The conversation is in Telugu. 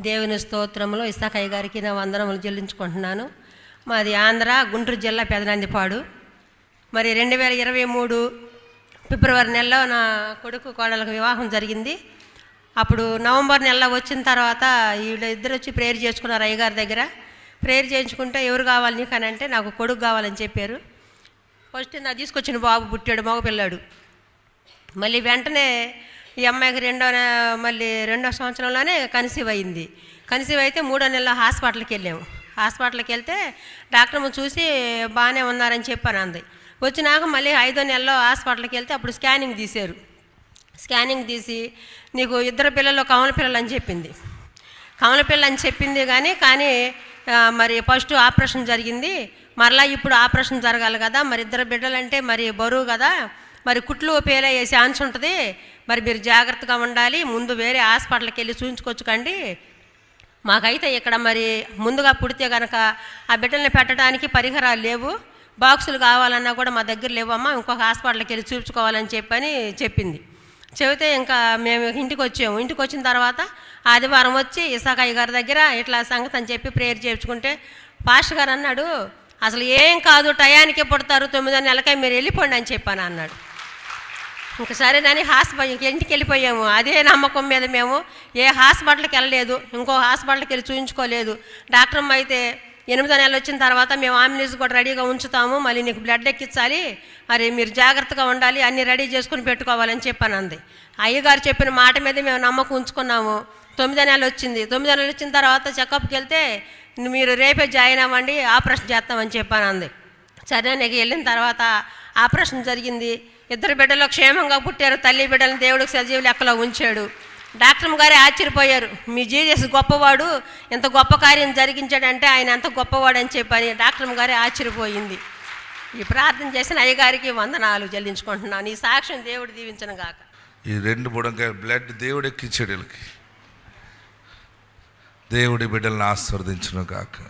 దేవుని స్తోత్రములు ఇసాకయ్య గారికి నా వందనములు చెల్లించుకుంటున్నాను. మాది ఆంధ్ర గుంటూరు జిల్లా పెదనందిపాడు. మరి రెండు వేల ఇరవై మూడు ఫిబ్రవరి నెలలో నా కొడుకు కోడలకు వివాహం జరిగింది. అప్పుడు నవంబర్ నెలలో వచ్చిన తర్వాత వీళ్ళు ఇద్దరు వచ్చి ప్రేయర్ చేసుకున్నారు అయ్యగారి దగ్గర. ప్రేయర్ చేయించుకుంటే ఎవరు కావాలి నీకు అని అంటే నాకు కొడుకు కావాలని చెప్పారు. ఫస్ట్ నా తీసుకొచ్చిన బాబు పుట్టాడు మగపిల్లాడు. మళ్ళీ వెంటనే ఈ అమ్మాయికి రెండో నె- మళ్ళీ రెండో సంవత్సరంలోనే కన్సీవ్ అయింది. కన్సీవ్ అయితే మూడో నెలలో హాస్పిటల్కి వెళ్ళాము. హాస్పిటల్కి వెళ్తే డాక్టర్ చూసి బాగానే ఉన్నారని చెప్పాను అంది. వచ్చినాక మళ్ళీ ఐదో నెలలో హాస్పిటల్కి వెళ్తే అప్పుడు స్కానింగ్ తీశారు. స్కానింగ్ తీసి నీకు ఇద్దరు పిల్లలు కమల పిల్లలు అని చెప్పింది. కమల పిల్ల అని చెప్పింది కానీ కానీ మరి ఫస్ట్ ఆపరేషన్ జరిగింది. మరలా ఇప్పుడు ఆపరేషన్ జరగాలి కదా మరి ఇద్దరు బిడ్డలంటే మరి బరువు కదా. మరి కుట్లు పేలయ్యే ఛాన్స్ ఉంటుంది. మరి మీరు జాగ్రత్తగా ఉండాలి. ముందు వేరే హాస్పిటల్కి వెళ్ళి చూయించుకొచ్చుకోండి మాకైతే ఇక్కడ మరి ముందుగా పుడితే కనుక ఆ బిడ్డల్ని పెట్టడానికి పరికరాలు లేవు. బాక్సులు కావాలన్నా కూడా మా దగ్గర లేవమ్మా ఇంకొక హాస్పిటల్కి వెళ్ళి చూపించుకోవాలని చెప్పని చెప్పింది. చెబితే ఇంకా మేము ఇంటికి వచ్చాము. ఇంటికి వచ్చిన తర్వాత ఆదివారం వచ్చి ఇసాకయ్య గారి దగ్గర ఇట్లా సంగతి అని చెప్పి ప్రేయర్ చేయించుకుంటే పాస్టర్ గారు అన్నాడు అసలు ఏం కాదు టయానికే పుడతారు తొమ్మిదో నెలకై మీరు వెళ్ళిపోండి అని చెప్పాను అన్నాడు. ఇంకా సరేనని హాస్పిటల్ ఇంటికి వెళ్ళిపోయాము. అదే నమ్మకం మీద మేము. ఏ హాస్పిటల్కి వెళ్ళలేదు. ఇంకో హాస్పిటల్కి వెళ్ళి చూయించుకోలేదు. డాక్టర్ అమ్మ అయితే ఎనిమిదో నెలలు వచ్చిన తర్వాత మేము ఆంబులెన్స్ కూడా రెడీగా ఉంచుతాము. మళ్ళీ నీకు బ్లడ్ ఎక్కించాలి. మరి మీరు జాగ్రత్తగా ఉండాలి. అన్నీ రెడీ చేసుకుని పెట్టుకోవాలని చెప్పాను అంది అయ్యగారు చెప్పిన మాట మీద మేము నమ్మకం ఉంచుకున్నాము. తొమ్మిదో నెలలు వచ్చింది. తొమ్మిదో నెలలు వచ్చిన తర్వాత చెకప్కి వెళ్తే మీరు రేపే జాయిన్ అవ్వండి. ఆపరేషన్ చేస్తామని చెప్పాను అంది సరే నీకు వెళ్ళిన తర్వాత ఆపరేషన్ జరిగింది. ఇద్దరు బిడ్డలు క్షేమంగా పుట్టారు. తల్లి బిడ్డలను దేవుడికి సజీవ లెక్కలో ఉంచాడు. డాక్టర్ గారే ఆశ్చర్యపోయారు. మీ జీజస్ గొప్పవాడు ఎంత గొప్ప కార్యం జరిగించాడంటే ఆయన ఎంత గొప్పవాడు అని చెప్పని డాక్టర్ గారే ఆశ్చర్యపోయింది. ఈ ప్రార్థన చేసిన అయ్యగారికి వందనాలు చెల్లించుకుంటున్నాను. ఈ సాక్ష్యం దేవుడు దీవించను గాక. ఈ రెండు బుడంకాయ బ్లడ్ దేవుడు ఎక్కించాడు వీళ్ళకి. దేవుడి బిడ్డలను ఆస్వాదించను కాక